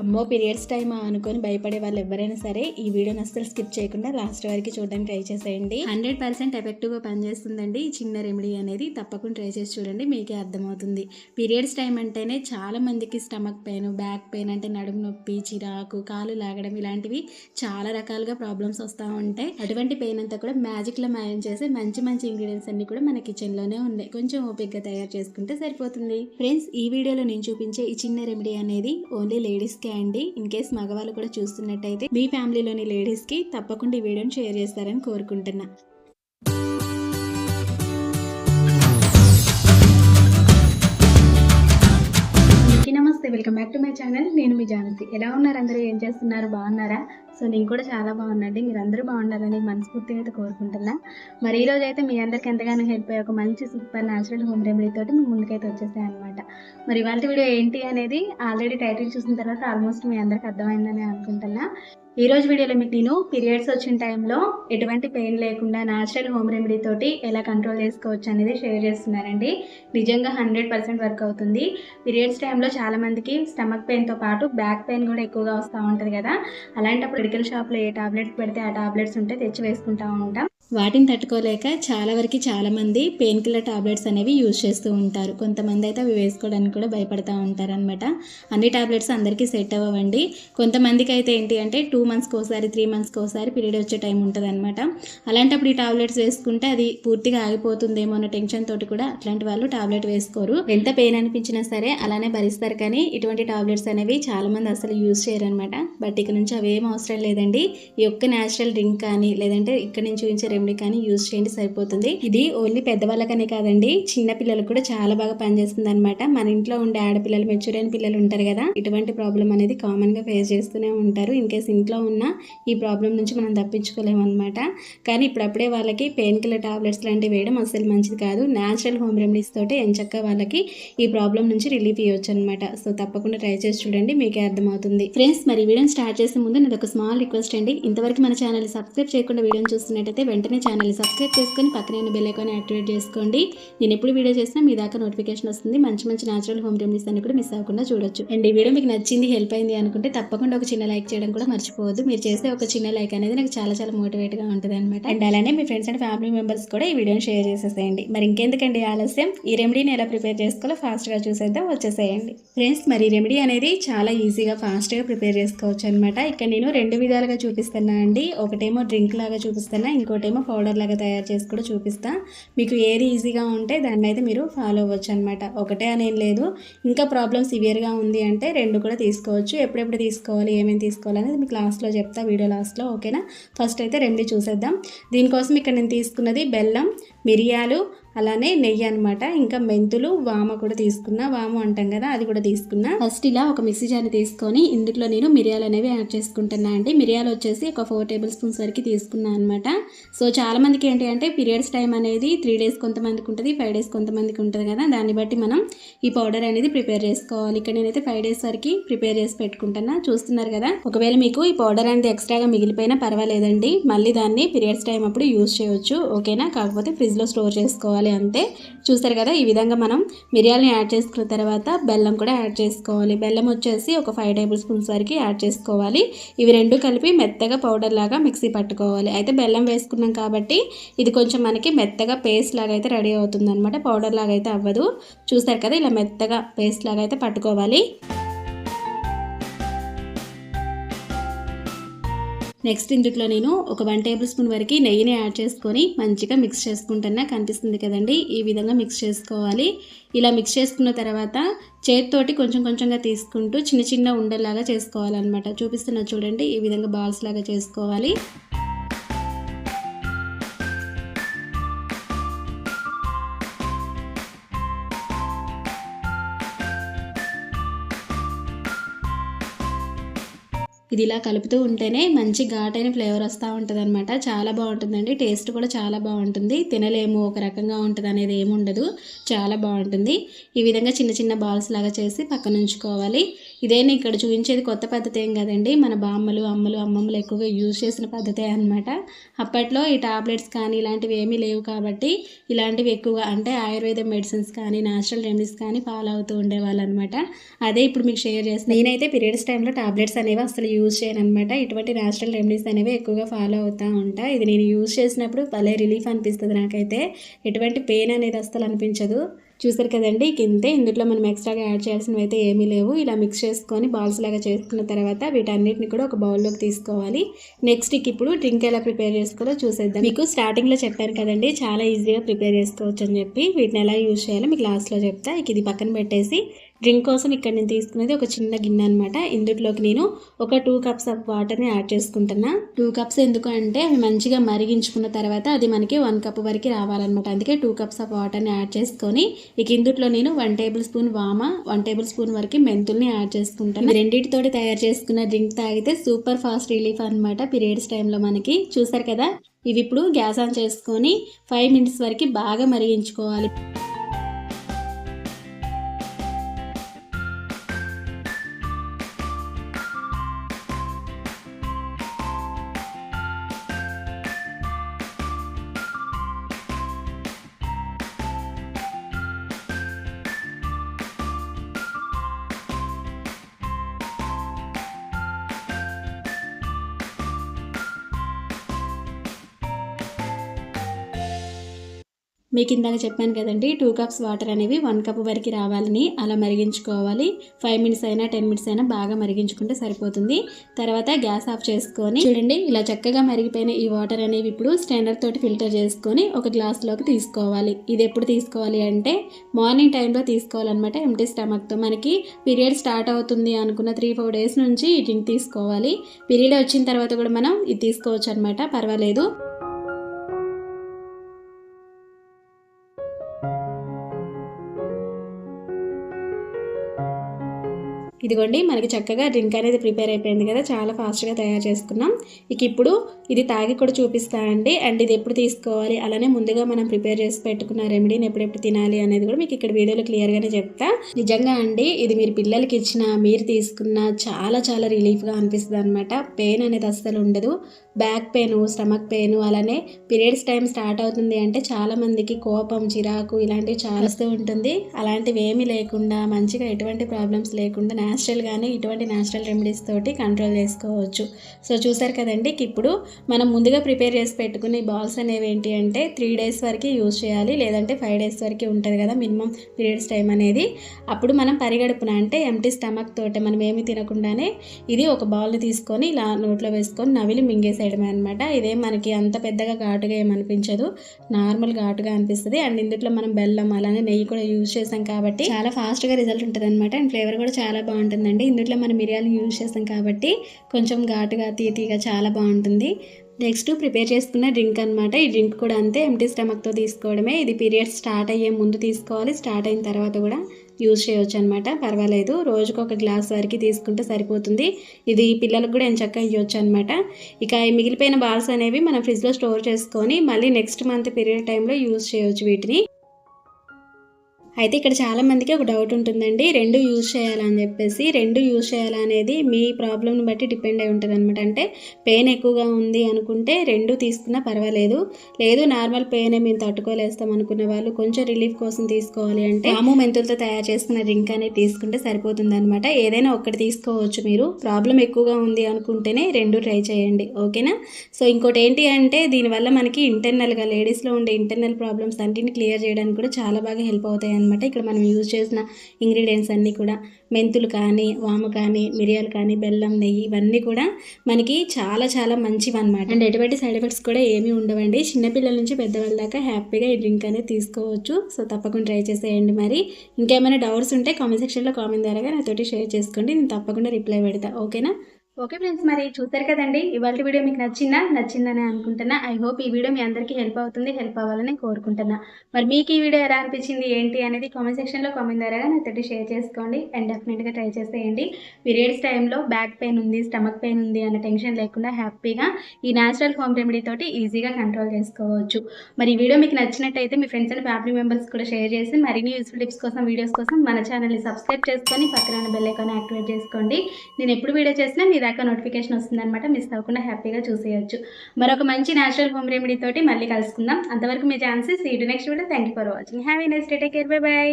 అమ్మో periods time అనుకొని భయపడే వాళ్ళు ఎవరైనా సరే ఈ వీడియోని అస్సలు స్కిప్ చేయకుండా లాస్ట్ వరకు చూడడానికి ట్రై చేసేయండి. హండ్రెడ్ పర్సెంట్ ఎఫెక్టివ్గా పనిచేస్తుందండి. ఈ చిన్న రెమెడీ అనేది తప్పకుండా ట్రై చేసి చూడండి మీకే అర్థమవుతుంది. పీరియడ్స్ టైం అంటేనే చాలా మందికి స్టమక్ పెయిన్ బ్యాక్ పెయిన్ అంటే నడుము నొప్పి చిరాకు కాలు లాగడం ఇలాంటివి చాలా రకాలుగా ప్రాబ్లమ్స్ వస్తూ ఉంటాయి. అటువంటి పెయిన్ అంతా కూడా మ్యాజిక్లో మాయం చేసే మంచి మంచి ఇంగ్రీడియంట్స్ అన్ని కూడా మన కిచెన్లోనే ఉన్నాయి. కొంచెం ఓపిక్గా తయారు చేసుకుంటే సరిపోతుంది. ఫ్రెండ్స్ ఈ వీడియోలో నేను చూపించే ఈ చిన్న రెమెడీ అనేది ఓన్లీ లేడీస్కి అండి. ఇన్ కేస్ మగవాళ్ళు కూడా చూస్తున్నట్టయితే మీ ఫ్యామిలీలోని లేడీస్కి తప్పకుండా ఈ వీడియోని షేర్ చేస్తారని కోరుకుంటున్నా. Welcome back to my channel. నేను మీ జానతి ఎలా ఉన్నారు అందరూ? ఏం చేస్తున్నారు? బాగున్నారా? సో నేను కూడా చాలా బాగున్నాండి మీరు అందరూ బాగుండాలని మనస్ఫూర్తిగా అయితే కోరుకుంటున్నా. మరి ఈ రోజైతే అయితే మీ అందరికి ఎంతగానో హెల్ప్ అయ్యే ఒక మంచి సూపర్ న్యాచురల్ హోమ్ రెమెడీ తోటి మీ ముందుకైతే వచ్చేసాయి అనమాట మరి ఇవాళ వీడియో ఏంటి అనేది ఆల్రెడీ టైటిల్ చూసిన తర్వాత ఆల్మోస్ట్ మీ అందరికీ అర్థమైందని అనుకుంటున్నా. ఈ రోజు వీడియోలో మీకు నేను పీరియడ్స్ వచ్చిన టైంలో ఎటువంటి పెయిన్ లేకుండా న్యాచురల్ హోమ్ రెమెడీ తోటి ఎలా కంట్రోల్ చేసుకోవచ్చు అనేది షేర్ చేస్తున్నానండి. నిజంగా హండ్రెడ్ పర్సెంట్ వర్క్ అవుతుంది. పీరియడ్స్ టైంలో చాలా మందికి స్టమక్ పెయిన్తో పాటు బ్యాక్ పెయిన్ కూడా ఎక్కువగా వస్తూ ఉంటుంది కదా. అలాంటప్పుడు మెడికల్ షాప్లో ఏ టాబ్లెట్స్ పెడితే ఆ టాబ్లెట్స్ ఉంటే తెచ్చి వేసుకుంటూ ఉంటాం. వాటిని తట్టుకోలేక చాలా వరకు చాలా మంది పెయిన్ కిల్లర్ టాబ్లెట్స్ అనేవి యూజ్ చేస్తూ ఉంటారు. కొంతమంది అయితే అవి వేసుకోవడానికి కూడా భయపడతా ఉంటారనమాట అన్ని టాబ్లెట్స్ అందరికీ సెట్ అవ్వండి కొంతమందికి అయితే ఏంటి అంటే టూ మంత్స్కి ఒకసారి త్రీ మంత్స్కి ఒకసారి పీరియడ్ వచ్చే టైం ఉంటుంది అనమాట అలాంటప్పుడు ఈ టాబ్లెట్స్ వేసుకుంటే అది పూర్తిగా ఆగిపోతుందేమో అన్న టెన్షన్ తోటి కూడా అట్లాంటి వాళ్ళు టాబ్లెట్ వేసుకోరు. ఎంత పెయిన్ అనిపించినా సరే అలానే భరిస్తారు కానీ ఇటువంటి టాబ్లెట్స్ అనేవి చాలా మంది అసలు యూజ్ చేయరు అనమాట బట్ ఇక నుంచి అవేం అవసరం లేదండి. ఈ ఒక్క న్యాచురల్ డ్రింక్ కానీ లేదంటే ఇక్కడ నుంచి చూపించే రెమెడీ కానీ యూజ్ చేయండి సరిపోతుంది. ఇది ఓన్లీ పెద్దవాళ్ళకనే కాదండి చిన్న పిల్లలకు కూడా చాలా బాగా పనిచేస్తుంది అనమాట మన ఇంట్లో ఉండే ఆడపిల్లలు మెచ్యూర్ అయిన పిల్లలు ఉంటారు కదా ఇటువంటి ప్రాబ్లం అనేది కామన్గా ఫేస్ చేస్తూనే ఉంటారు. ఇన్ కేస్ ఇంట్లో ఉన్న ఈ ప్రాబ్లం నుంచి మనం తప్పించుకోలేము అనమాట కానీ ఇప్పుడప్పుడే వాళ్ళకి పెయిన్ కిల్లర్ టాబ్లెట్స్ లాంటివి వేయడం అసలు మంచిది కాదు. న్యాచురల్ హోమ్ రెమెడీస్ తోటి ఎంచక్క వాళ్ళకి ఈ ప్రాబ్లం నుంచి రిలీఫ్ ఇవ్వచ్చు అనమాట సో తప్పకుండా ట్రై చేసి చూడండి మీకే అర్థమవుతుంది. ఫ్రెండ్స్ మరి వీడియోని స్టార్ట్ చేసే ముందు నాది ఒక స్మాల్ రిక్వెస్ట్ అండి. ఇంతవరకు మన ఛానల్ సబ్స్క్రైబ్ చేయకుండా వీడియోని చూస్తున్నట్టయితే వెంటనే ఛానల్ సబ్స్క్రైబ్ చేసుకొని పక్కనే ఉన్న బెల్ ఐకాన్ యాక్టివేట్ చేసుకోండి. నేను ఎప్పుడు వీడియో చేసినా మీ దాకా నోటిఫికేషన్ వస్తుంది. మంచి మంచి న్యాచురల్ హోమ్ రెమెడీస్ అన్ని కూడా మిస్ అవ్వకుండా చూడొచ్చు. అండ్ ఈ వీడియో మీకు నచ్చింది హెల్ప్ అయింది అనుకుంటే తప్పకుండా ఒక చిన్న లైక్ చేయడం కూడా మర్చిపోవద్దు. మీరు చేసే ఒక చిన్న లైక్ అనేది నాకు చాలా చాలా మోటివేట్గా ఉంటుంది అనమాట అండ్ అలానే మీ ఫ్రెండ్స్ అండ్ ఫ్యామిలీ మెంబర్స్ కూడా ఈ వీడియోని షేర్ చేసేసేయండి. మరి ఇంకెందుకండి ఆలస్యం? ఈ రెమెడీని ఎలా ప్రిపేర్ చేసుకోవాలో ఫాస్ట్గా చూసేద్దాం. వచ్చేసేయండి. ఫ్రెండ్స్ మరి ఈ రెమెడీ అనేది చాలా ఈజీగా ఫాస్ట్గా ప్రిపేర్ చేసుకోవచ్చు అనమాట ఇక్కడ నేను రెండు విధాలుగా చూపిస్తున్నా అండి ఒకటేమో డ్రింక్ లాగా చూపిస్తున్నా ఇంకోటేమో పౌడర్ లాగా తయారు చేసి కూడా చూపిస్తా. మీకు ఏది ఈజీగా ఉంటే దాన్ని అయితే మీరు ఫాలో అవ్వచ్చు అనమాట ఒకటే అనేం లేదు. ఇంకా ప్రాబ్లం సివియర్గా ఉంది అంటే రెండు కూడా తీసుకోవచ్చు. ఎప్పుడెప్పుడు తీసుకోవాలి ఏమేమి తీసుకోవాలి అనేది మీకు లాస్ట్లో చెప్తా వీడియో లాస్ట్లో ఓకేనా? ఫస్ట్ అయితే రెండు చూసేద్దాం. దీనికోసం ఇక్కడ నేను తీసుకున్నది బెల్లం మిరియాలు అలానే నెయ్యి అనమాట ఇంకా మెంతులు వామ కూడా తీసుకున్నా. వాము అంటాం కదా అది కూడా తీసుకున్నా. ఫస్ట్ ఇలా ఒక మిక్సీ జార్ తీసుకొని ఇందులో నేను మిరియాలు అనేవి యాడ్ చేసుకుంటున్నా అండి. మిరియాలు వచ్చేసి ఒక ఫోర్ టేబుల్ స్పూన్స్ వరకు తీసుకున్నా అనమాట సో చాలా మందికి ఏంటి అంటే పీరియడ్స్ టైం అనేది త్రీ డేస్ కొంతమందికి ఉంటుంది ఫైవ్ డేస్ కొంతమందికి ఉంటుంది కదా. దాన్ని బట్టి మనం ఈ పౌడర్ అనేది ప్రిపేర్ చేసుకోవాలి. ఇక్కడ నేనైతే ఫైవ్ డేస్ వరకు ప్రిపేర్ చేసి పెట్టుకుంటున్నా. చూస్తున్నారు కదా? ఒకవేళ మీకు ఈ పౌడర్ అనేది ఎక్స్ట్రాగా మిగిలిపోయినా పర్వాలేదండి. మళ్ళీ దాన్ని పీరియడ్స్ టైం అప్పుడు యూస్ చేయొచ్చు. ఓకేనా? కాకపోతే ఫ్రిడ్జ్లో స్టోర్ చేసుకోవాలి. అంతే చూస్తారు కదా ఈ విధంగా మనం మిరియాలని యాడ్ చేసుకున్న తర్వాత బెల్లం కూడా యాడ్ చేసుకోవాలి. బెల్లం వచ్చేసి ఒక ఫైవ్ టేబుల్ స్పూన్స్ వరకు యాడ్ చేసుకోవాలి. ఇవి రెండు కలిపి మెత్తగా పౌడర్ లాగా మిక్సీ పట్టుకోవాలి. అయితే బెల్లం వేసుకున్నాం కాబట్టి ఇది కొంచెం మనకి మెత్తగా పేస్ట్ లాగా అయితే రెడీ అవుతుంది అనమాట పౌడర్ లాగా అయితే అవ్వదు. చూస్తారు కదా ఇలా మెత్తగా పేస్ట్ లాగా అయితే పట్టుకోవాలి. నెక్స్ట్ ఇందులో నేను ఒక వన్ టేబుల్ స్పూన్ వరకు నెయ్యిని యాడ్ చేసుకొని మంచిగా మిక్స్ చేసుకుంటున్నా. కనిపిస్తుంది కదండి? ఈ విధంగా మిక్స్ చేసుకోవాలి. ఇలా మిక్స్ చేసుకున్న తర్వాత చేతితోటి కొంచెం కొంచెంగా తీసుకుంటూ చిన్న చిన్న ఉండల్లాగా చేసుకోవాలన్నమాట. చూపిస్తున్నా చూడండి ఈ విధంగా బాల్స్ లాగా చేసుకోవాలి. ఇది ఇలా కలుపుతూ ఉంటేనే మంచి ఘాటైన ఫ్లేవర్ వస్తూ ఉంటుంది అనమాట చాలా బాగుంటుందండి. టేస్ట్ కూడా చాలా బాగుంటుంది. తినలేము ఒక రకంగా ఉంటుంది అనేది ఏమి ఉండదు. చాలా బాగుంటుంది. ఈ విధంగా చిన్న చిన్న బాల్స్ లాగా చేసి పక్కన ఉంచుకోవాలి ఇదేనా ఇక్కడ చూపించేది కొత్త పద్ధతి ఏం కదండి. మన బామ్మలు అమ్మలు అమ్మమ్మలు ఎక్కువగా యూజ్ చేసిన పద్ధతే అనమాట అప్పట్లో ఈ టాబ్లెట్స్ కానీ ఇలాంటివి ఏమీ లేవు కాబట్టి ఇలాంటివి ఎక్కువగా అంటే ఆయుర్వేద మెడిసిన్స్ కానీ న్యాచురల్ రెమెడీస్ కానీ ఫాలో అవుతూ ఉండేవాళ్ళు అనమాట అదే ఇప్పుడు మీకు షేర్ చేస్తాను. నేనైతే పీరియడ్స్ టైంలో టాబ్లెట్స్ అనేవి అసలు యూజ్ చేయను అనమాట ఇటువంటి న్యాచురల్ రెమెడీస్ అనేవి ఎక్కువగా ఫాలో అవుతూ ఉంటా. ఇది నేను యూజ్ చేసినప్పుడు భలే రిలీఫ్ అనిపిస్తుంది నాకైతే. ఎటువంటి పెయిన్ అనేది అస్సలు అనిపించదు. చూసారు కదండి ఇంతే. ఇందులో మనం ఎక్స్ట్రాగా యాడ్ చేయాల్సినవి అయితే ఏమీ లేవు. ఇలా మిక్స్ చేసుకొని బాల్స్ లాగా చేసుకున్న తర్వాత వీటన్నిటిని కూడా ఒక బౌల్లోకి తీసుకోవాలి. నెక్స్ట్ ఇప్పుడు డ్రింక్ ఎలా ప్రిపేర్ చేసుకోవాలో చూసేద్దాం. మీకు స్టార్టింగ్లో చెప్పాను కదండి చాలా ఈజీగా ప్రిపేర్ చేసుకోవచ్చు అని చెప్పి. వీటిని ఎలా యూజ్ చేయాలో మీకు లాస్ట్లో చెప్తా. ఇక ఇది పక్కన పెట్టేసి డ్రింక్ కోసం ఇక్కడ నేను తీసుకునేది ఒక చిన్న గిన్నె అనమాట ఇందులోకి నేను ఒక టూ కప్స్ ఆఫ్ వాటర్ని యాడ్ చేసుకుంటున్నా. టూ కప్స్ ఎందుకు అంటే అవి మంచిగా మరిగించుకున్న తర్వాత అది మనకి వన్ కప్ వరకు రావాలన్నమాట. అందుకే టూ కప్స్ ఆఫ్ వాటర్ని యాడ్ చేసుకొని ఇక ఇందులో నేను వన్ టేబుల్ స్పూన్ వామ వన్ టేబుల్ స్పూన్ వరకు మెంతుల్ని యాడ్ చేసుకుంటాను రెండింటితోటి తయారు చేసుకున్న డ్రింక్ తాగితే సూపర్ ఫాస్ట్ రిలీఫ్ అనమాట పీరియడ్స్ టైంలో మనకి. చూసారు కదా? ఇవి ఇప్పుడు గ్యాస్ ఆన్ చేసుకొని ఫైవ్ మినిట్స్ వరకు బాగా మరిగించుకోవాలి. మీకు ఇందాక చెప్పాను కదండి టూ కప్స్ వాటర్ అనేవి వన్ కప్ వరకు రావాలని అలా మరిగించుకోవాలి. ఫైవ్ మినిట్స్ అయినా టెన్ మినిట్స్ అయినా బాగా మరిగించుకుంటే సరిపోతుంది. తర్వాత గ్యాస్ ఆఫ్ చేసుకొని చూడండి ఇలా చక్కగా మరిగిపోయిన ఈ వాటర్ అనేవి ఇప్పుడు స్టాండర్ తోటి ఫిల్టర్ చేసుకొని ఒక గ్లాస్లోకి తీసుకోవాలి. ఇది ఎప్పుడు తీసుకోవాలి అంటే మార్నింగ్ టైంలో తీసుకోవాలన్నమాట ఎంటీ స్టమక్తో మనకి పీరియడ్ స్టార్ట్ అవుతుంది అనుకున్న త్రీ ఫోర్ డేస్ నుంచి ఈ డ్రింక్ తీసుకోవాలి. పీరియడ్ వచ్చిన తర్వాత కూడా మనం ఇది తీసుకోవచ్చు అనమాట పర్వాలేదు. ఇదిగోండి మనకి చక్కగా డ్రింక్ అనేది ప్రిపేర్ అయిపోయింది కదా చాలా ఫాస్ట్గా తయారు చేసుకున్నాం. ఇక ఇప్పుడు ఇది తాగి కూడా చూపిస్తానండి అండ్. ఇది ఎప్పుడు తీసుకోవాలి అలానే ముందుగా మనం ప్రిపేర్ చేసి పెట్టుకున్న రెమెడీని ఎప్పుడెప్పుడు తినాలి అనేది కూడా మీకు ఇక్కడ వీడియోలో క్లియర్గానే చెప్తా. నిజంగా అండి ఇది మీరు పిల్లలకి ఇచ్చిన మీరు తీసుకున్న చాలా చాలా రిలీఫ్గా అనిపిస్తుంది అనమాట పెయిన్ అనేది అస్సలు ఉండదు. బ్యాక్ పెయిన్ స్టమక్ పెయిన్ అలానే పీరియడ్స్ టైం స్టార్ట్ అవుతుంది అంటే చాలా మందికి కోపం చిరాకు ఇలాంటివి చాలా వస్తూ ఉంటుంది. అలాంటివి ఏమీ లేకుండా మంచిగా ఎటువంటి ప్రాబ్లమ్స్ లేకుండా న్యాచురల్గానే ఇటువంటి న్యాచురల్ రెమెడీస్ తోటి కంట్రోల్ చేసుకోవచ్చు. సో చూసారు కదండి ఇప్పుడు మనం ముందుగా ప్రిపేర్ చేసి పెట్టుకునే బాల్స్ అనేవి ఏంటి అంటే త్రీ డేస్ వరకు యూజ్ చేయాలి లేదంటే ఫైవ్ డేస్ వరకు ఉంటుంది కదా మినిమం పీరియడ్స్ టైం అనేది. అప్పుడు మనం పరిగడుపున అంటే ఎంటీ స్టమక్ తోటే మనం ఏమి తినకుండానే ఇది ఒక బాల్ని తీసుకొని ఇలా నోట్లో వేసుకొని నవిలి చేయడమే అనమాట ఇదేం మనకి అంత పెద్దగా ఘాటుగా ఏమనిపించదు. నార్మల్ ఘాటుగా అనిపిస్తుంది. అండ్ ఇందులో మనం బెల్లం అలానే నెయ్యి కూడా యూజ్ చేసాం కాబట్టి చాలా ఫాస్ట్గా రిజల్ట్ ఉంటుంది అనమాట అండ్ ఫ్లేవర్ కూడా చాలా బాగుంటుంది బాగుంటుందండి. ఇందులో మనం మిరియాలు యూజ్ చేస్తాం కాబట్టి కొంచెం ఘాటుగా తీతీగా చాలా బాగుంటుంది. నెక్స్ట్ ప్రిపేర్ చేసుకున్న డ్రింక్ అనమాట ఈ డ్రింక్ కూడా అంతే ఎంటీ స్టమక్తో తీసుకోవడమే. ఇది పీరియడ్స్ స్టార్ట్ అయ్యే ముందు తీసుకోవాలి. స్టార్ట్ అయిన తర్వాత కూడా యూజ్ చేయవచ్చు అనమాట పర్వాలేదు. రోజుకు ఒక గ్లాస్ వరకు తీసుకుంటే సరిపోతుంది. ఇది పిల్లలకు కూడా ఎంచక్క ఇవ్వచ్చు అనమాట ఇక మిగిలిపోయిన బాల్స్ అనేవి మనం ఫ్రిడ్జ్లో స్టోర్ చేసుకొని మళ్ళీ నెక్స్ట్ మంత్ పీరియడ్ టైంలో యూజ్ చేయవచ్చు వీటిని. అయితే ఇక్కడ చాలామందికి ఒక డౌట్ ఉంటుందండి. రెండు యూజ్ చేయాలని చెప్పేసి రెండు యూజ్ చేయాలనేది మీ ప్రాబ్లమ్ని బట్టి డిపెండ్ అయి ఉంటుంది అనమాట అంటే పెయిన్ ఎక్కువగా ఉంది అనుకుంటే రెండు తీసుకున్నా పర్వాలేదు. లేదు నార్మల్ పెయిన్ మేము తట్టుకోలేస్తాం అనుకున్న వాళ్ళు కొంచెం రిలీఫ్ కోసం తీసుకోవాలి అంటే ఆము మెంతులతో తయారు చేసుకున్న డ్రింక్ అనేది తీసుకుంటే సరిపోతుంది అనమాట ఏదైనా ఒకటి తీసుకోవచ్చు మీరు. ప్రాబ్లం ఎక్కువగా ఉంది అనుకుంటేనే రెండు ట్రై చేయండి. ఓకేనా సో ఇంకోటి ఏంటి అంటే దీనివల్ల మనకి ఇంటర్నల్గా లేడీస్లో ఉండే ఇంటర్నల్ ప్రాబ్లమ్స్ అన్నింటిని క్లియర్ చేయడానికి కూడా చాలా బాగా హెల్ప్ అవుతాయి అనమాట ఇక్కడ మనం యూజ్ చేసిన ఇంగ్రీడియంట్స్ అన్నీ కూడా మెంతులు కానీ వాము కానీ మిరియాలు కానీ బెల్లం నెయ్యి ఇవన్నీ కూడా మనకి చాలా చాలా మంచివి అనమాట అండ్ ఎటువంటి సైడ్ ఎఫెక్ట్స్ కూడా ఏమీ ఉండవండి. చిన్నపిల్లల నుంచి పెద్దవాళ్ళ దాకా హ్యాపీగా ఈ డ్రింక్ అనేది తీసుకోవచ్చు. సో తప్పకుండా ట్రై చేసేయండి మరి. ఇంకేమైనా డౌట్స్ ఉంటే కామెంట్ సెక్షన్లో కామెంట్ ద్వారా నాతోటి షేర్ చేసుకోండి. నేను తప్పకుండా రిప్లై పెడతా. ఓకేనా ఓకే ఫ్రెండ్స్ మరి చూసారు కదండి? ఇవాళ వీడియో మీకు నచ్చిందా? నచ్చిందని అనుకుంటున్నా. ఐ హోప్ ఈ వీడియో మీ అందరికీ హెల్ప్ అవుతుంది హెల్ప్ అవ్వాలని కోరుకుంటున్నా. మరి మీకు ఈ వీడియో ఎలా అనిపించింది ఏంటి అనేది కామెంట్ సెక్షన్లో కామెంట్ ద్వారా నాతోటి షేర్ చేసుకోండి. అండ్ డెఫినెట్గా ట్రై చేసేయండి పీరియడ్స్ టైంలో బ్యాక్ పెయిన్ ఉంది స్టమక్ పెయిన్ ఉంది అన్న టెన్షన్ లేకుండా హ్యాపీగా ఈ న్యాచురల్ హోమ్ రెమెడీ తోటి ఈజీగా కంట్రోల్ చేసుకోవచ్చు. మరి ఈ వీడియో మీకు నచ్చినట్టయితే మీ ఫ్రెండ్స్ అండ్ ఫ్యామిలీ మెంబర్స్ కూడా షేర్ చేసి మరిన్ని యూస్ఫుల్ టిప్స్ కోసం వీడియోస్ కోసం మన ఛానల్ని సబ్స్క్రైబ్ చేసుకొని పక్కన బెల్ ఐకాన్ యాక్టివేట్ చేసుకోండి. నేను ఎప్పుడు వీడియో చేసినా మీరు దాకా నోటిఫికేషన్ వస్తుందన్నమాట. మిస్ అవ్వకుండా హ్యాపీగా చూసేయచ్చు. మరొక మంచి న్యాచురల్ హోమ్ రెమెడీ తోటి మళ్ళీ కలుసుకుందాం. అంతవరకు మీ chances see to next video. Thank you for watching. Have a next day. Care. Bye bye.